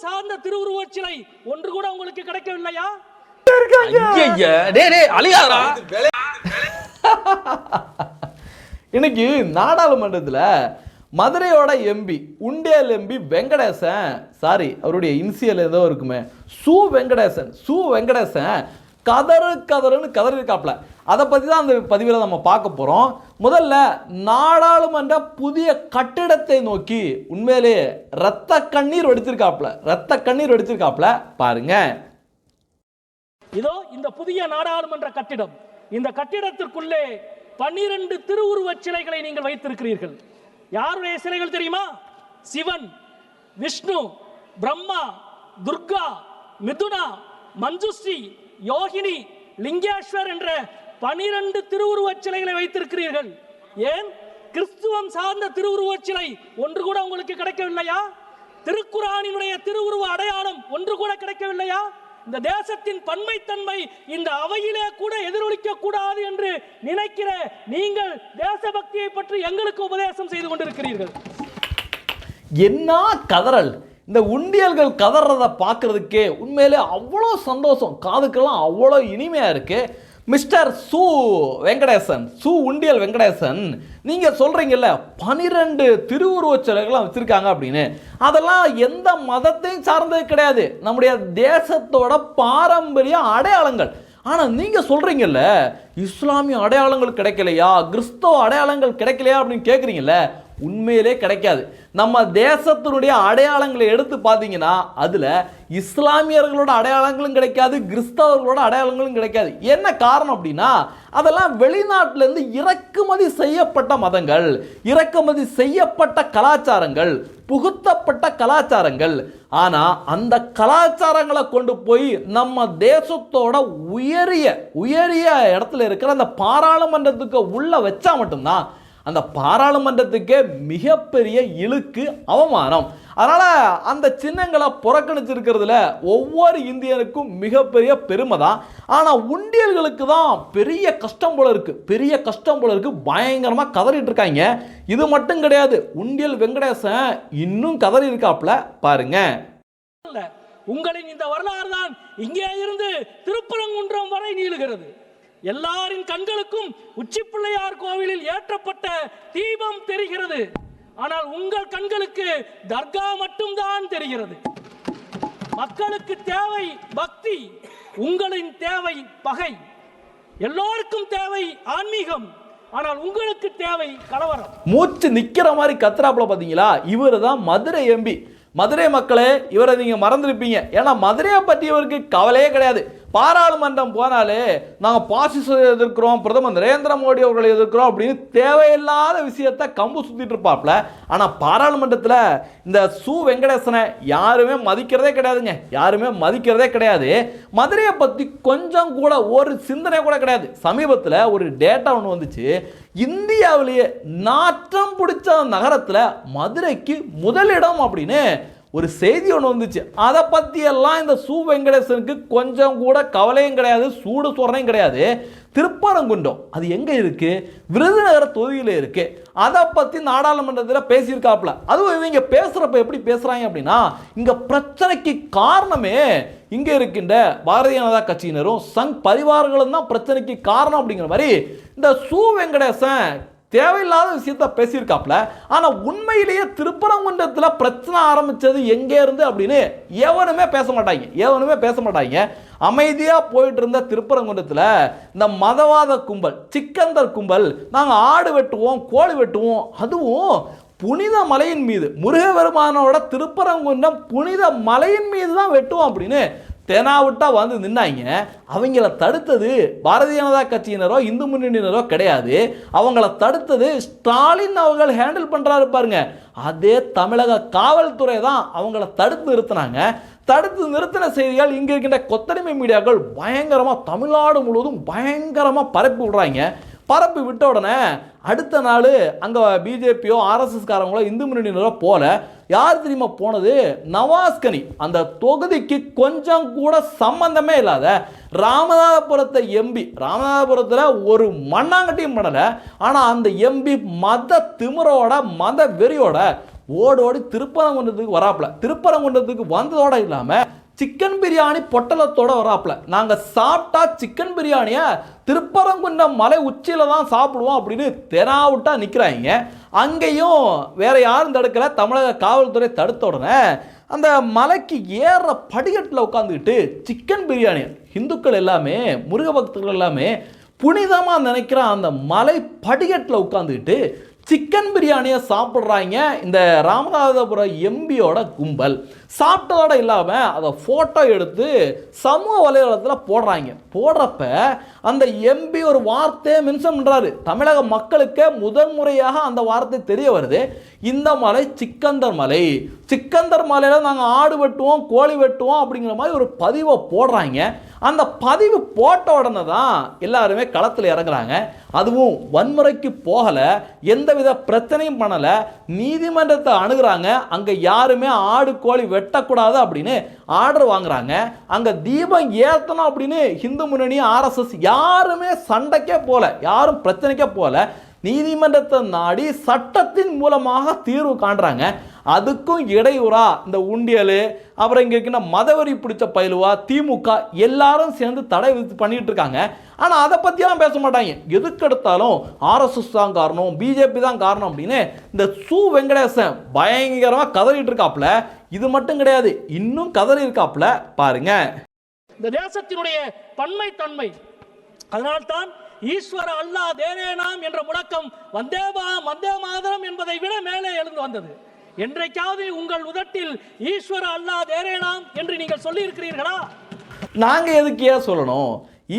கிறிஸ்துவம் சார்ந்த திருவுருவச் சிலை ஒன்று கூட உங்களுக்கு கிடைக்கவில்லையா? இன்னைக்கு நாடாளுமன்றத்தில் மதுரையோட எம்பி உண்டியல் எம்பி வெங்கடேசன் சாரி அவருடைய இனிசியல் ஏதோ இருக்குமே சு வெங்கடேசன் சு வெங்கடேசன் கதறு கதறுன்னு கதறிருக்காப்ல அதை பற்றி தான் அந்த பதிவில் நம்ம பார்க்க போகிறோம் முதல்ல நாடாளுமன்ற புதிய கட்டிடத்தை நோக்கி உண்மையிலேயே ரத்த கண்ணீர் வெடிச்சிருக்காப்ல ரத்த கண்ணீர் வெடிச்சிருக்காப்ல பாருங்க. இதோ இந்த புதிய நாடாளுமன்ற கட்டிடம். இந்த கட்டிடத்திற்குள்ளே பன்னிரண்டு திருவுருவச் சிலைகளை நீங்கள் வைத்திருக்கிறீர்கள். யாருடைய சிலைகள் தெரியுமா? சிவன் விஷ்ணு பிரம்மா துர்கா மிதுனா மஞ்சுஸ்ரீ யோகினி லிங்கேஸ்வர் என்ற பனிரெண்டு திருவுருவச் சிலைகளை வைத்திருக்கிறீர்கள். ஏன்? கிறிஸ்துவம் சார்ந்த திருவுருவச் சிலை ஒன்று கூட உங்களுக்கு கிடைக்கவில்லையா? திருக்குறானினுடைய திருவுருவ அடையாளம் ஒன்று கூட கிடைக்கவில்லையா? இந்த தேசத்தின் பன்மைத்தன்மை இந்த அவையிலே கூட எதிரொலிக்க கூடாது என்று நினைக்கிற நீங்கள் தேசபக்தியை பற்றி எங்களுக்கு உபதேசம் செய்து கொண்டிருக்கிறீர்கள். என்ன கதறல்? இந்த உண்டியல்கள் கதறத பார்க்குறதுக்கே உண்மையிலே அவ்வளோ சந்தோஷம். காதுக்கெல்லாம் அவ்வளோ இனிமையாக இருக்குது மிஸ்டர் சு வெங்கடேசன் சு உண்டியல் வெங்கடேசன் நீங்கள் சொல்கிறீங்கல்ல பனிரெண்டு திருவுருவச் சிலைகள்லாம் வச்சுருக்காங்க அப்படின்னு. அதெல்லாம் எந்த மதத்தையும் சார்ந்தது கிடையாது. நம்முடைய தேசத்தோட பாரம்பரிய அடையாளங்கள். ஆனால் நீங்கள் சொல்கிறீங்கல்ல இஸ்லாமிய அடையாளங்கள் கிடைக்கலையா கிறிஸ்தவ அடையாளங்கள் கிடைக்கலையா அப்படின்னு கேட்குறீங்கல்ல உண்மையிலே கிடைக்காது. நம்ம தேசத்தினுடைய அடையாளங்களை எடுத்து பார்த்தீங்கன்னா அதில் இஸ்லாமியர்களோட அடையாளங்களும் கிடைக்காது கிறிஸ்தவர்களோட அடையாளங்களும் கிடைக்காது. என்ன காரணம் அப்படின்னா அதெல்லாம் வெளிநாட்டிலேருந்து இறக்குமதி செய்யப்பட்ட மதங்கள் இறக்குமதி செய்யப்பட்ட கலாச்சாரங்கள் புகுத்தப்பட்ட கலாச்சாரங்கள். ஆனால் அந்த கலாச்சாரங்களை கொண்டு போய் நம்ம தேசத்தோட உயரிய உயரிய இடத்துல இருக்கிற அந்த பாராளுமன்றத்துக்கு உள்ள வச்சா மட்டும்தான் அந்த பாராளுமன்றத்துக்கே மிகப்பெரிய இழுக்கு அவமானம். அதனால் அந்த சின்னங்களை புறக்கணிச்சிருக்கிறதுல ஒவ்வொரு இந்தியனுக்கும் மிகப்பெரிய பெருமை தான் ஆனால் உண்டியல்களுக்கு தான் பெரிய கஷ்டம் போல இருக்குது பெரிய கஷ்டம் போல இருக்குது பயங்கரமாக கதறிட்டு இருக்காங்க. இது மட்டும் கிடையாது. உண்டியல் வெங்கடேசன் இன்னும் கதறி இருக்காப்ல பாருங்க உங்களின் இந்த வரலாறு தான் இங்கே இருந்து திருப்பரங்குன்றம் வரை நீளுகிறது. எல்லாரின் கண்களுக்கும் உச்சிப்பிள்ளையார் கோவிலில் ஏற்றப்பட்ட தீபம் தெரிகிறது. ஆனால் உங்கள் கண்களுக்கு தர்கா மட்டும்தான் தெரிகிறது. மக்களுக்கு தேவை பக்தி உங்களின் தேவை பகை. எல்லோருக்கும் தேவை ஆன்மீகம் ஆனால் உங்களுக்கு தேவை கலவரம். மூச்சு நிற்கிற மாதிரி கத்துறாப்புல பார்த்தீங்களா இவர் தான் மதுரை எம்பி மதுரை மக்களே இவரை நீங்கள் மறந்துருப்பீங்க. ஏன்னா மதுரையை பற்றி இவருக்கு கவலையே கிடையாது. பாராளுமன்றம் போனாலே நாங்கள் பாசிச எதிர்க்கிறோம் பிரதமர் நரேந்திர மோடி அவர்களை எதிர்க்கிறோம் அப்படின்னு தேவையில்லாத விஷயத்த கம்பு சுற்றிட்டு இருப்பாப்ல. ஆனால் பாராளுமன்றத்தில் இந்த சு வெங்கடேசனை யாருமே மதிக்கிறதே கிடையாதுங்க. யாருமே மதிக்கிறதே கிடையாது. மதுரையை பற்றி கொஞ்சம் கூட ஒரு சிந்தனை கூட கிடையாது. சமீபத்தில் ஒரு டேட்டா ஒன்று வந்துச்சு. இந்தியாவிலேயே நாற்றம் பிடிச்ச நகரத்தில் மதுரைக்கு முதலிடம் அப்படின்னு ஒரு செய்தி ஒன்று வந்துச்சு. அதை பற்றியெல்லாம் இந்த சு வெங்கடேசனுக்கு கொஞ்சம் கூட கவலையும் கிடையாது சூடு சொரணையும் கிடையாது. திருப்பரங்குன்றம் அது எங்கே இருக்குது விருதுநகர் தொகுதியில் இருக்குது அதை பற்றி நாடாளுமன்றத்தில் பேசியிருக்காப்புல. அதுவும் இவங்க பேசுகிறப்ப எப்படி பேசுகிறாங்க அப்படின்னா இங்கே பிரச்சனைக்கு காரணமே இங்கே இருக்கின்ற பாரதிய ஜனதா கட்சியினரும் சங் பரிவார்களும் தான் பிரச்சனைக்கு காரணம் அப்படிங்கிற மாதிரி இந்த சு வெங்கடேசன் தேவையில்லாத விஷயத்த பேசியிருக்காப்ல ஆனால் உண்மையிலேயே திருப்பரங்குன்றத்தில் பிரச்சனை ஆரம்பித்தது எங்கே இருந்து அப்படின்னு எவனுமே பேச மாட்டாங்க. எவனுமே பேச மாட்டாங்க. அமைதியாக போயிட்டு இருந்த திருப்பரங்குன்றத்தில் இந்த மதவாத கும்பல் சிக்கந்தர் கும்பல் நாங்கள் ஆடு வெட்டுவோம் கோழி வெட்டுவோம் அதுவும் புனித மலையின் மீது. முருகபெருமானோட திருப்பரங்குன்றம் புனித மலையின் மீது தான் வெட்டுவோம் அப்படின்னு தெனாவிட்டா வந்து நின்னாங்க. அவங்கள தடுத்தது பாரதிய ஜனதா கட்சியினரோ இந்து முன்னணியினரோ கிடையாது. அவங்கள தடுத்தது ஸ்டாலின் அவர்கள் ஹேண்டில் பண்ணுறாரு பாருங்க. அதே தமிழக காவல்துறை தான் அவங்கள தடுத்து நிறுத்தினாங்க. தடுத்து நிறுத்தின செய்திகள் இங்கே இருக்கின்ற கொத்தடிமை மீடியாக்கள் பயங்கரமாக தமிழ்நாடு முழுவதும் பயங்கரமாக பரப்பி விடுறாங்க. பரப்பி விட்ட உடனே அடுத்த நாள் அங்கே பிஜேபியோ ஆர்எஸ்எஸ்காரங்களோ இந்து முன்னணியினரோ போல யார் தெரியுமா போனது? நவாஸ்கனி. அந்த தொகுதிக்கு கொஞ்சம் கூட சம்பந்தமே இல்லாத ராமநாதபுரத்தை எம்பி ராமநாதபுரத்தில் ஒரு மண்ணாங்கட்டியும் பண்ணலை. ஆனால் அந்த எம்பி மத திமிரோட மத வெறியோட ஓடோடி திருப்பரங்குன்றத்துக்கு வராப்புல. திருப்பரங்குன்றத்துக்கு வந்ததோட இல்லாமல் சிக்கன் பிரியாணி பொட்டலத்தோட வராப்புல. நாங்கள் சாப்பிட்டா சிக்கன் பிரியாணியை திருப்பரங்குன்றம் மலை உச்சியில் தான் சாப்பிடுவோம் அப்படின்னு தெனாவிட்டா நிற்கிறாங்க அங்கேயும் வேற யாரும் தடுக்கல. தமிழக காவல்துறை தடுத்த உடனே அந்த மலைக்கு ஏற படிக்கட்டில் உட்காந்துக்கிட்டு சிக்கன் பிரியாணி இந்துக்கள் எல்லாமே முருக பக்தர்கள் எல்லாமே புனிதமாக நினைக்கிற அந்த மலை படிக்கட்டில் உட்காந்துக்கிட்டு சிக்கன் பிரியாணியை சாப்பிட்றாங்க இந்த ராமநாதபுரம் எம்பியோட கும்பல். சாப்பிட்டதோட இல்லாமல் அதை ஃபோட்டோ எடுத்து சமூக வலைதளத்தில் போடுறாங்க. போடுறப்ப அந்த எம்பி ஒரு வார்த்தையை மென்ஷன் பண்ணுறாரு தமிழக மக்களுக்கு முதன் முறையாக அந்த வார்த்தை தெரிய வருது. இந்த மலை சிக்கந்தர் மலை. சிக்கந்தர் மலையில் நாங்கள் ஆடு வெட்டுவோம் கோழி வெட்டுவோம் அப்படிங்கிற மாதிரி ஒரு பதிவை போடுறாங்க. அந்த பதிவு போட்ட உடனே தான் எல்லாருமே களத்தில் இறங்குறாங்க. அதுவும் வன்முறைக்கு போகலை எந்தவித பிரச்சனையும் பண்ணலை. நீதிமன்றத்தை அணுகிறாங்க. அங்கே யாருமே ஆடு கோழி வெட்டக்கூடாது அப்படின்னு ஆர்டர் வாங்குறாங்க. அங்கே தீபம் ஏற்றணும் அப்படின்னு இந்து முன்னணி ஆர்எஸ்எஸ் யாருமே சண்டைக்கே போகல யாரும் பிரச்சனைக்கே போகல நீதிமன்றத்தை நாடி சட்டத்தின் மூலமாக தீர்வு காண்றாங்க. அதுக்கும் இடையூறா இந்த உண்டியல் அப்புறம் இங்கே இருக்கின்ற மதவரி பிடிச்ச பயிலுவா திமுக எல்லாரும் சேர்ந்து தடை விதித்து பண்ணிட்டு இருக்காங்க. ஆனால் அதை பற்றியெல்லாம் பேச மாட்டாங்க. எதுக்கு எடுத்தாலும் ஆர்எஸ்எஸ் தான் காரணம் பிஜேபி தான் காரணம் அப்படின்னு இந்த சு வெங்கடேசன் பயங்கரமாக கதறிட்டு இருக்காப்புல. இது மட்டும் கிடையாது இன்னும் கதறி இருக்காப்புல. பாருங்க. இந்த தேசத்தினுடைய பன்மைத்தன்மை அதனால்தான் ஈஸ்வர அல்லாஹ் தேரேனாம் என்ற முழக்கம் வந்தே வந்தே மாதரம் என்பதை விட மேலே எழுந்து வந்தது. என்றைக்காவது உங்கள் உதட்டில் ஈஸ்வர அல்லா தேரேனாம் என்று நீங்கள் சொல்லி இருக்கிறீர்களா நாங்க எதுக்கு ஏன் சொல்லணும்?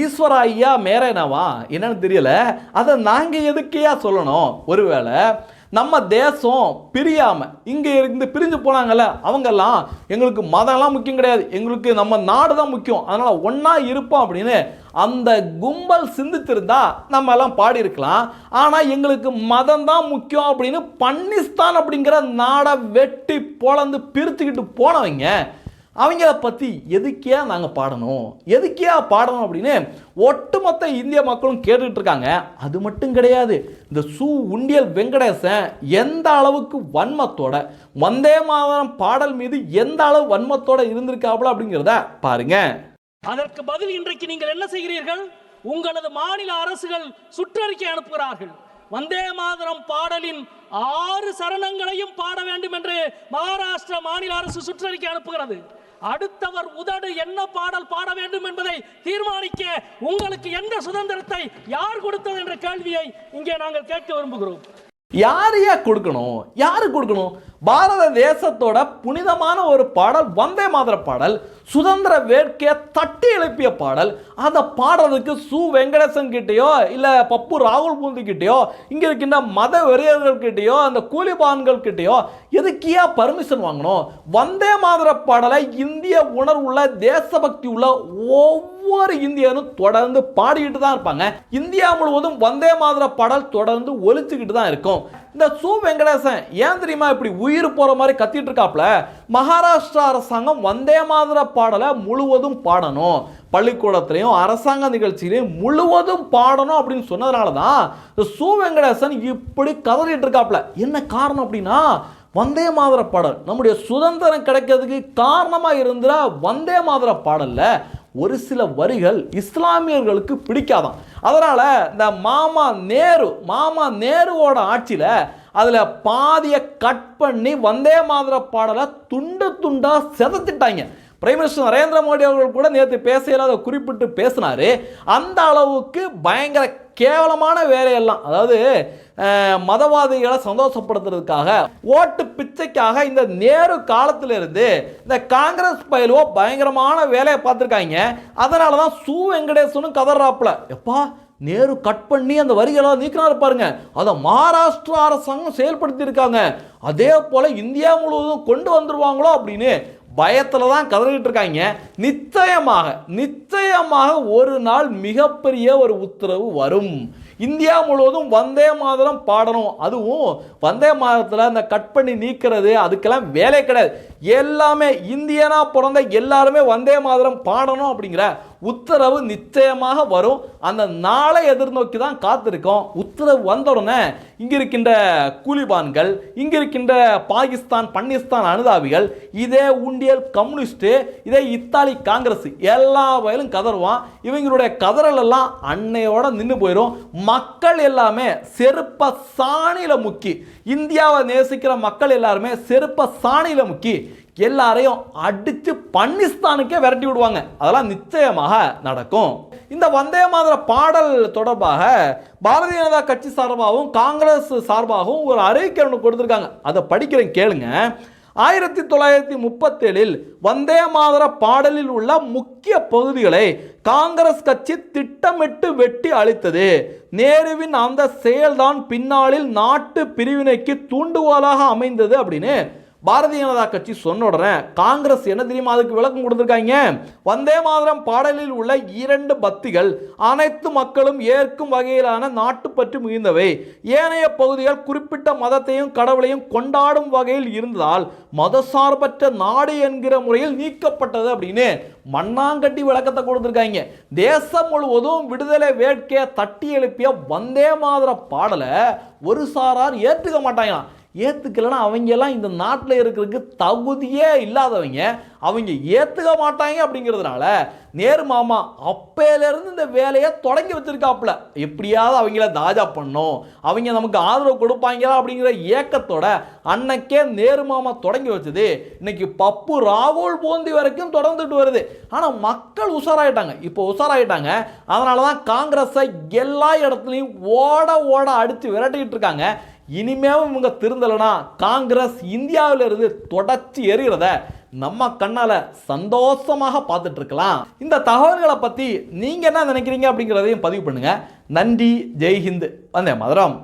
ஈஸ்வர ஐயா மேரேனாவா? என்னன்னு தெரியல. அதை நாங்க எதுக்கையா சொல்லணும்? ஒருவேளை நம்ம தேசம் பிரியாமல் இங்கே இருந்து பிரிஞ்சு போனாங்கல்ல அவங்கெல்லாம் எங்களுக்கு மதம்லாம் முக்கியம் கிடையாது. எங்களுக்கு நம்ம நாடு தான் முக்கியம். அதனால் ஒன்றா இருப்போம் அப்படின்னு அந்த கும்பல் சிந்தித்திருந்தா நம்ம எல்லாம் பாடியிருக்கலாம். ஆனால் எங்களுக்கு மதம் தான் முக்கியம் அப்படின்னு பன்னிஸ்தான் அப்படிங்கிற நாடை வெட்டி பொழந்து பிரித்துக்கிட்டு போனவங்க அவங்கள பற்றி எதுக்கே நாங்கள் பாடணும்? எதுக்கே பாடணும் அப்படின்னு ஒட்டுமொத்த இந்திய மக்களும் கேட்டுட்டு இருக்காங்க. அது மட்டும் கிடையாது. இந்த சு உண்டியல் வெங்கடேசன் எந்த அளவுக்கு வன்மத்தோட வந்தே மாதரம் பாடல் மீது எந்த அளவு வன்மத்தோட இருந்திருக்காப்புல அப்படிங்கிறத பாருங்க. அதற்கு பதில் இன்றைக்கு நீங்கள் என்ன செய்கிறீர்கள்? உங்களது மாநில அரசுகள் சுற்றறிக்கை அனுப்புகிறார்கள். வந்தே மாதரம் பாடலின் ஆறு சரணங்களையும் பாட வேண்டும் என்று மகாராஷ்டிரா மாநில அரசு சுற்றறிக்கை அனுப்புகிறது. அடுத்தவர் உதடு என்ன பாடல் பாட வேண்டும் என்பதை தீர்மானிக்க உங்களுக்கு எந்த சுதந்திரத்தை யார் கொடுத்தது என்ற கேள்வியை இங்கே நாங்கள் கேட்க விரும்புகிறோம். யாரையா கொடுக்கணும்? யாரு கொடுக்கணும்? பாரத தேசத்தோட புனிதமான ஒரு பாடல் வந்தே மாதர பாடல் சுதந்திர வேட்கையை தட்டி எழுப்பிய பாடல் அதை பாடுறதுக்கு சு வெங்கடேசன் கிட்டேயோ இல்லை பப்பு ராகுல் பூந்தி கிட்டேயோ இங்கே இருக்கின்ற மத வெறியர்கள் கிட்டேயோ அந்த கூலிபான்கள் கிட்டேயோ எதுக்கியா பர்மிஷன் வாங்கணும்? வந்தே மாதர பாடலை இந்திய உணர்வுள்ள தேசபக்தி உள்ள ஒவ்வொரு ஒவ்வொரு இந்தியனும் தொடர்ந்து பாடிக்கிட்டு தான் இருப்பாங்க. இந்தியா முழுவதும் வந்தே மாதிர பாடல் தொடர்ந்து ஒழிச்சுக்கிட்டு தான் இருக்கும். இந்த சு. வெங்கடேசன் ஏன் தெரியுமா இப்படி உயிர் போற மாதிரி கத்திட்டு இருக்காப்ல? மகாராஷ்டிரா அரசாங்கம் வந்தே மாதிர பாடலை முழுவதும் பாடணும். பள்ளிக்கூடத்திலையும் அரசாங்க நிகழ்ச்சியிலையும் முழுவதும் பாடணும் அப்படின்னு சொன்னதுனால தான் இந்த சு. வெங்கடேசன் இப்படி கதறிட்டு இருக்காப்ல. என்ன காரணம் அப்படின்னா வந்தே மாதர பாடல். நம்முடைய சுதந்திரம் கிடைக்கிறதுக்கு காரணமாக இருந்தால் வந்தே மாதர பாடலில் ஒரு சில வரிகள் இஸ்லாமியர்களுக்கு பிடிக்காதான். அதனால் இந்த மாமா நேரு மாமா நேருவோட ஆட்சியில் அதில் பாதியை கட் பண்ணி வந்தே மாதிர பாடலை துண்டு துண்டாக செதத்திட்டாங்க. பிரைம் மினிஸ்டர் நரேந்திர மோடி அவர்கள் கூட நேற்று பேசையில் அதை குறிப்பிட்டு பேசினாரு. அந்த அளவுக்கு பயங்கர கேவலமான வேலையெல்லாம் அதாவது மதவாதிகளை சந்தோஷப்படுத்துறதுக்காக ஓட்டு பிச்சைக்காக இந்த நேரு காலத்திலிருந்து இந்த காங்கிரஸ் பயிலுவோ பயங்கரமான வேலையை பார்த்துருக்காங்க. அதனால தான் சு. வெங்கடேசனும் கதறாப்புல. எப்பா நேரு கட் பண்ணி அந்த வரிகளை நீக்கினா பாருங்க. அதை மகாராஷ்டிரா அரசாங்கம் செயல்படுத்தியிருக்காங்க. அதே போல இந்தியா முழுவதும் கொண்டு வந்துருவாங்களோ அப்படின்னு பயத்தில் தான் கதறிக்கிட்டு இருக்காங்க நிச்சயமாக நிச்சயமாக ஒரு நாள் மிகப்பெரிய ஒரு உத்தரவு வரும். இந்தியா முழுவதும் வந்தே மாதரம் பாடணும். அதுவும் வந்தே மாதத்தில் அந்த கட் பண்ணி நீக்கிறது அதுக்கெல்லாம் வேலை கிடையாது. எல்லாமே இந்தியனா பிறந்த எல்லாருமே வந்தே மாதரம் பாடணும் அப்படிங்கிற உத்தரவு நிச்சயமாக வரும். அந்த நாளை எதிர்நோக்கி தான் காத்திருக்கோம். உத்தரவு வந்த உடனே இங்க இருக்கின்ற கூலிபான்கள் இங்கிருக்கின்ற பாகிஸ்தான் பன்னிஸ்தான் அனுதாபிகள் இதே உண்டியல் கம்யூனிஸ்ட்டு இதே இத்தாலி காங்கிரஸ் எல்லா வயலும் கதறுவான். இவங்களுடைய கதறல் எல்லாம் அன்னையோட நின்று போயிடும் மக்கள் எல்லாமே செருப்ப சாணியில் முக்கி இந்தியாவை நேசிக்கிற மக்கள் எல்லாருமே செருப்ப சாணியில் முக்கி எல்லாரையும் அடித்து பன்னிஸ்தானுக்கே விரட்டி விடுவாங்க. அதெல்லாம் நிச்சயமாக நடக்கும். இந்த வந்தே மாதர பாடல் தொடர்பாக பாரதிய ஜனதா கட்சி சார்பாகவும் காங்கிரஸ் சார்பாகவும் ஒரு அறிவிக்கை ஒன்று கொடுத்துருக்காங்க. அதை படிக்கிறேன் கேளுங்க. ஆயிரத்தி தொள்ளாயிரத்தி முப்பத்தேழில் வந்தே மாதர பாடலில் உள்ள முக்கிய பகுதிகளை காங்கிரஸ் கட்சி திட்டமிட்டு வெட்டி அளித்தது நேருவின் அந்த செயல்தான் பின்னாளில் நாட்டு பிரிவினைக்கு தூண்டுகோலாக அமைந்தது அப்படின்னு பாரதிய ஜனதா கட்சி சொன்ன உடனே காங்கிரஸ் என்ன தெரியுமா அதுக்கு விளக்கம் கொடுத்துருக்காங்க? வந்தே மாதிரம் பாடலில் உள்ள இரண்டு பத்திகள் அனைத்து மக்களும் ஏற்கும் வகையிலான நாட்டுப்பற்று மிகுந்தவை. ஏனைய பகுதிகள் குறிப்பிட்ட மதத்தையும் கடவுளையும் கொண்டாடும் வகையில் இருந்ததால் மதசார்பற்ற நாடு என்கிற முறையில் நீக்கப்பட்டது அப்படின்னு மண்ணாங்கட்டி விளக்கத்தை கொடுத்துருக்காங்க. தேசம் முழுவதும் விடுதலை வேட்கையை தட்டி எழுப்பிய வந்தே மாதிர பாடலை ஒரு சாரார் ஏற்றுக்க மாட்டாங்களாம். ஏற்றுக்கலைன்னா அவங்கெல்லாம் இந்த நாட்டில் இருக்கிறதுக்கு தகுதியே இல்லாதவங்க. அவங்க ஏற்றுக்க மாட்டாங்க அப்படிங்கிறதுனால நேரு மாமா அப்பையிலேருந்து இந்த வேலையை தொடங்கி வச்சிருக்காப்புல. எப்படியாவது அவங்கள தாஜா பண்ணோம் அவங்க நமக்கு ஆதரவு கொடுப்பாங்களா அப்படிங்கிற ஏக்கத்தோட அன்னைக்கே நேரு மாமா தொடங்கி வச்சது. இன்னைக்கு பப்பு ராகுல் போந்தி வரைக்கும் தொடர்ந்துட்டு வருது. ஆனால் மக்கள் உஷாராயிட்டாங்க. இப்போ உஷாராயிட்டாங்க. அதனால தான் காங்கிரஸை எல்லா இடத்துலையும் ஓட ஓட அடித்து விரட்டிக்கிட்டு இருக்காங்க. இனிமேவும் இவங்க திருந்தலைனா காங்கிரஸ் இந்தியாவிலிருந்து இருந்து எறிகிறத நம்ம கண்ணால சந்தோஷமாக பார்த்துட்டு இருக்கலாம். இந்த தகவல்களை பற்றி நீங்கள் என்ன நினைக்கிறீங்க அப்படிங்கிறதையும் பதிவு பண்ணுங்க. நன்றி ஜெய்ஹிந்த் வந்தே மதுரம்.